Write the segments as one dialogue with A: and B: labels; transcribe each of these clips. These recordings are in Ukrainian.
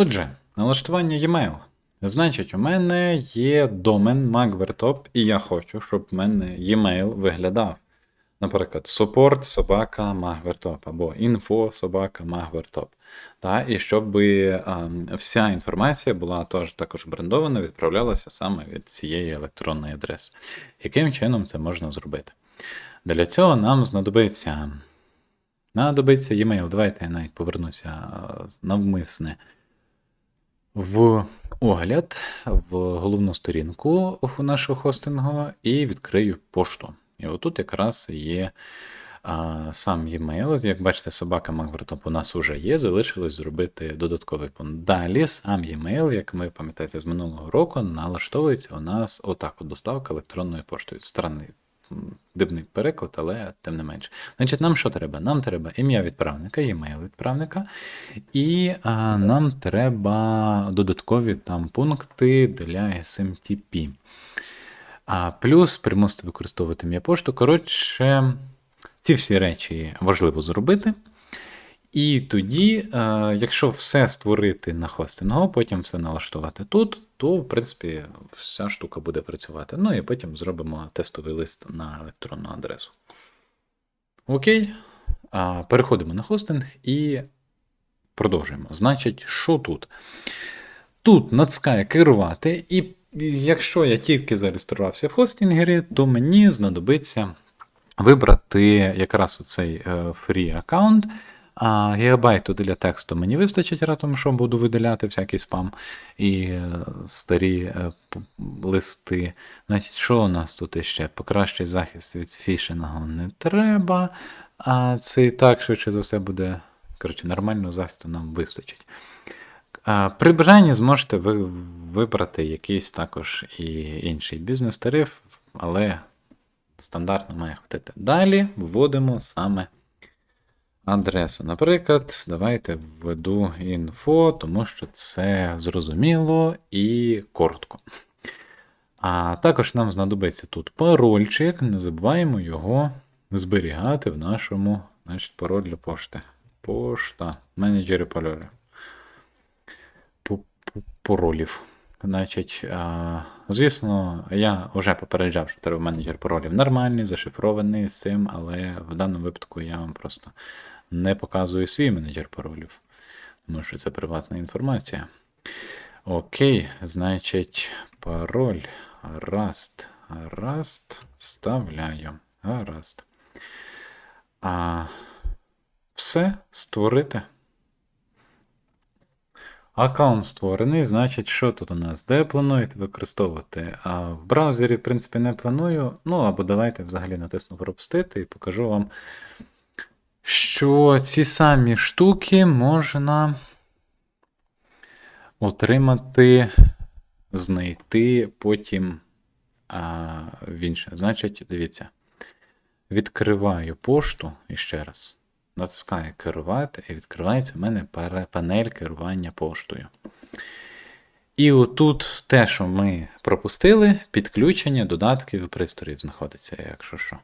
A: Отже, налаштування e-mail. Значить, у мене є домен MagverTop, і я хочу, щоб в мене e-mail виглядав. Наприклад, support собака MagverTop або info собака MagverTop. Та, і щоб а, вся інформація була теж також брендована, відправлялася саме від цієї електронної адреси. Яким чином це можна зробити? Для цього нам знадобиться. Знадобиться e-mail. Давайте я навіть повернуся а, навмисне в огляд в головну сторінку нашого хостингу і відкрию пошту. І отут якраз є а, сам e-mail. Як бачите, собака Маквертоп у нас вже є, залишилось зробити додатковий пункт. Далі сам e-mail, як ми пам'ятаєте, з минулого року налаштовується у нас отак: от доставка електронною поштою. Странний дивний переклад, але тим не менше. Значить, нам що треба? Нам треба ім'я відправника, e-mail відправника, і а, нам треба додаткові там пункти для SMTP. А плюс примусити використовувати ім'я пошту. Коротше, ці всі речі важливо зробити. І тоді, якщо все створити на хостингу, потім все налаштувати тут, то, в принципі, вся штука буде працювати. Ну і потім зробимо тестовий лист на електронну адресу. Окей. Переходимо на хостинг і продовжуємо. Значить, що тут? Тут натискає керувати, і якщо я тільки зареєструвався в хостингері, то мені знадобиться вибрати якраз оцей free е, аккаунт. А гігабайту для тексту мені вистачить, тому що буду видаляти всякий спам і е, старі е, листи. Значить, Що у нас тут іще? Покращий захист від фішингу не треба. А це і так, швидше за все, буде коротше, нормального захисту нам вистачить. При бажанні зможете ви вибрати якийсь також і інший бізнес-тариф, але стандартно має хватити. Далі вводимо саме адресу. Наприклад, давайте введу інфо, тому що це зрозуміло і коротко. А також нам знадобиться тут парольчик, не забуваємо його зберігати в нашому значить, пароль для пошти. Пошта. Менеджери паролю. Паролів. Значить, Звісно, я вже попереджав, що треба менеджер паролів нормальний, зашифрований з цим, але в даному випадку я вам просто не показую свій менеджер паролів, тому що це приватна інформація. Окей, значить, пароль Rust. Rust вставляю. Гаразд. А все створити. Аккаунт створений, значить, що тут у нас? Де плануєте використовувати? А в браузері, в принципі, не планую. Ну, або давайте взагалі натисну пропустити і покажу вам що ці самі штуки можна отримати, знайти потім а, в інше. Значить, дивіться, відкриваю пошту і ще раз. Натискаю керувати, і відкривається в мене панель керування поштою. І отут те, що ми пропустили, підключення додатків і пристроїв знаходиться, якщо що.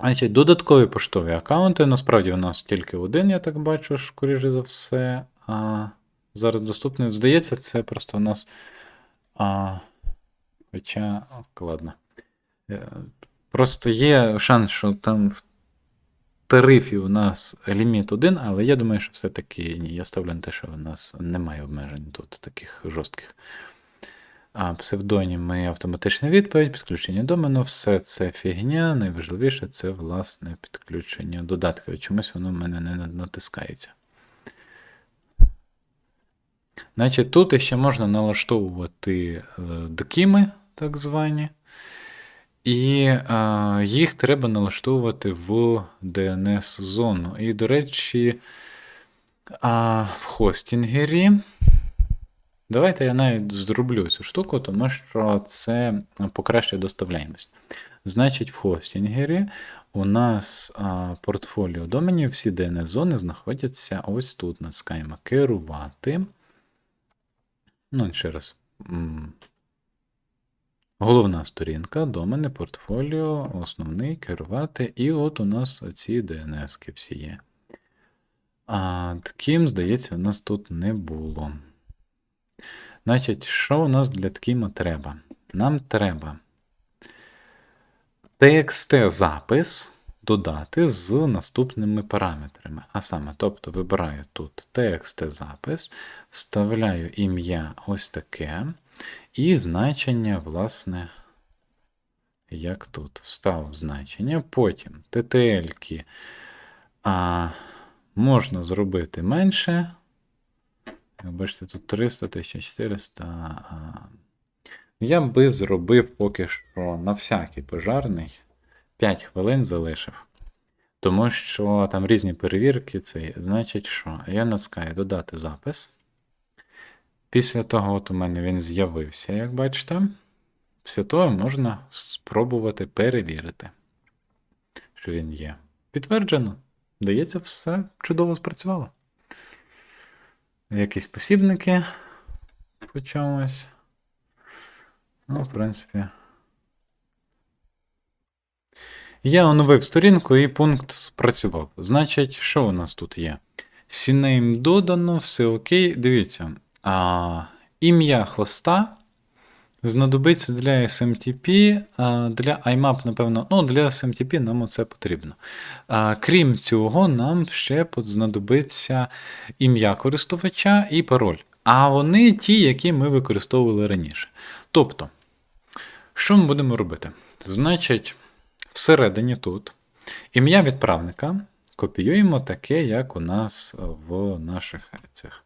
A: Значить, Додаткові поштові аккаунти. Насправді у нас тільки один, я так бачу, скоріше за все. А, Зараз доступний. Здається, це просто у нас. А, Хоча, ладно. Е, просто є шанс, що там в тарифі у нас ліміт один, але я думаю, що все-таки ні. Я ставлю на те, що у нас немає обмежень тут таких жорстких. Псевдоніми автоматична відповідь, підключення домену, все це фігня. Найважливіше це власне підключення додатків. Чомусь воно в мене не натискається. Значить, Тут ще можна налаштовувати е, дкіми, так звані. І а, їх треба налаштовувати в DNS-зону. І, до речі, а, в хостінгері. Давайте я навіть зроблю цю штуку, тому що це покращує доставляємость. Значить, в хостінгері у нас а, портфоліо доменів, всі DNS-зони знаходяться ось тут. Натискаємо керувати. Ну, ще раз. Головна сторінка, домени, портфоліо, основний керувати. І от у нас ці DNS-ки всі є. А таким, здається, у нас тут не було. Значить, що у нас для ткіма треба? Нам треба TXT-запис додати з наступними параметрами. А саме, тобто вибираю тут TXT-запис, вставляю ім'я ось таке, і значення, власне, як тут, встав значення. Потім TTL-ки а, можна зробити менше. Бачите, тут 300, 1400. Я би зробив поки що на всякий пожарний 5 хвилин залишив. Тому що там різні перевірки, це значить, що я натискаю додати запис. Після того, от у мене він з'явився, як бачите. Після того можна спробувати перевірити, що він є. Підтверджено. Дається, все чудово спрацювало. Якісь посібники по чомусь. Ну, в принципі. Я оновив сторінку і пункт спрацював. Значить, що у нас тут є? Сінейм додано, все окей. Дивіться. А, Ім'я хоста знадобиться для SMTP, для IMAP, напевно, ну, для SMTP нам це потрібно. Крім цього, нам ще знадобиться ім'я користувача і пароль. А вони ті, які ми використовували раніше. Тобто, що ми будемо робити? Значить, всередині тут ім'я відправника копіюємо таке, як у нас в наших цих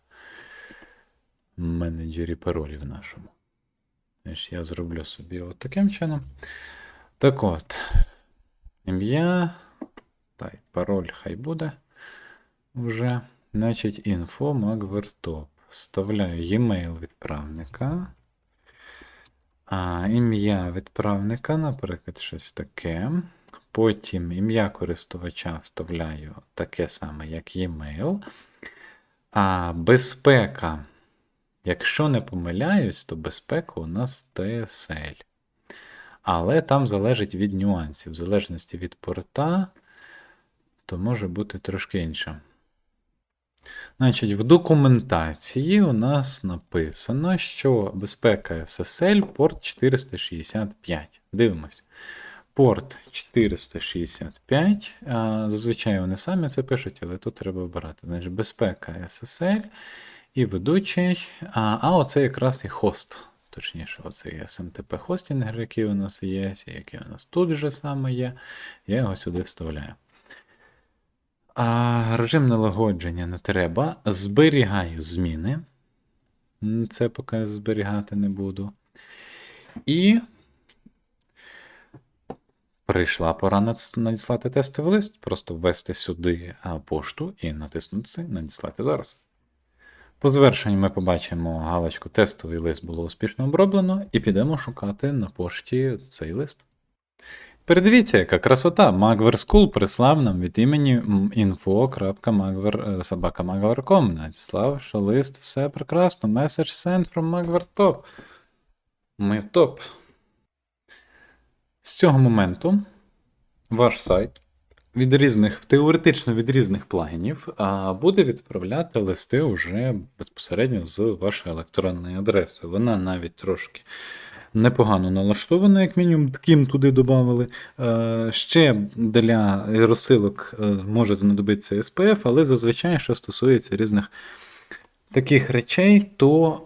A: менеджері паролів нашому. Значить, Я зроблю собі от таким чином. Так от, ім'я. Та й пароль хай буде вже. Значить, info magvertop. Вставляю e-mail відправника. А, Ім'я відправника, наприклад, щось таке. Потім ім'я користувача вставляю таке саме, як e-mail. А безпека. Якщо не помиляюсь, то безпека у нас TSL. Але там залежить від нюансів. В залежності від порта, то може бути трошки інше. Значить, в документації у нас написано, що безпека SSL порт 465. Дивимось. Порт 465. Зазвичай вони самі це пишуть, але тут треба обирати. Значить, безпека SSL і ведучий. А а оце якраз і хост. Точніше, оцей SMTP хостінг, який у нас є, який у нас тут вже саме є. Я його сюди вставляю. А Режим налагодження не треба. Зберігаю зміни. Це поки зберігати не буду. І прийшла пора надіслати тестовий лист. Просто ввести сюди пошту і натиснути Надіслати зараз. По завершенню ми побачимо галочку Тестовий лист було успішно оброблено, і підемо шукати на пошті цей лист. Передивіться, яка красота. Magver School прислав нам від імені info.magver.com. Надіслав, що лист все прекрасно. Message sent from Magver Top. Ми топ. З цього моменту ваш сайт від різних, теоретично від різних плагінів, буде відправляти листи вже безпосередньо з вашої електронної адреси. Вона навіть трошки непогано налаштована, як мінімум, таким туди додали. Ще для розсилок е, може знадобитися SPF, але зазвичай, що стосується різних таких речей, то.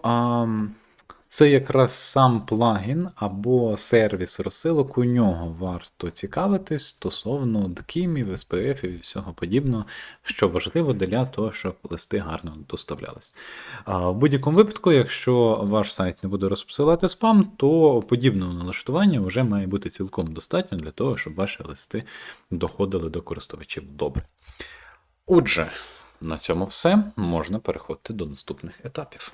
A: Це якраз сам плагін або сервіс розсилок, у нього варто цікавитись стосовно дкімів, SPF і всього подібного, що важливо для того, щоб листи гарно доставлялись. В будь-якому випадку, якщо ваш сайт не буде розпосилати спам, то подібного налаштування вже має бути цілком достатньо для того, щоб ваші листи доходили до користувачів добре. Отже, на цьому все можна переходити до наступних етапів.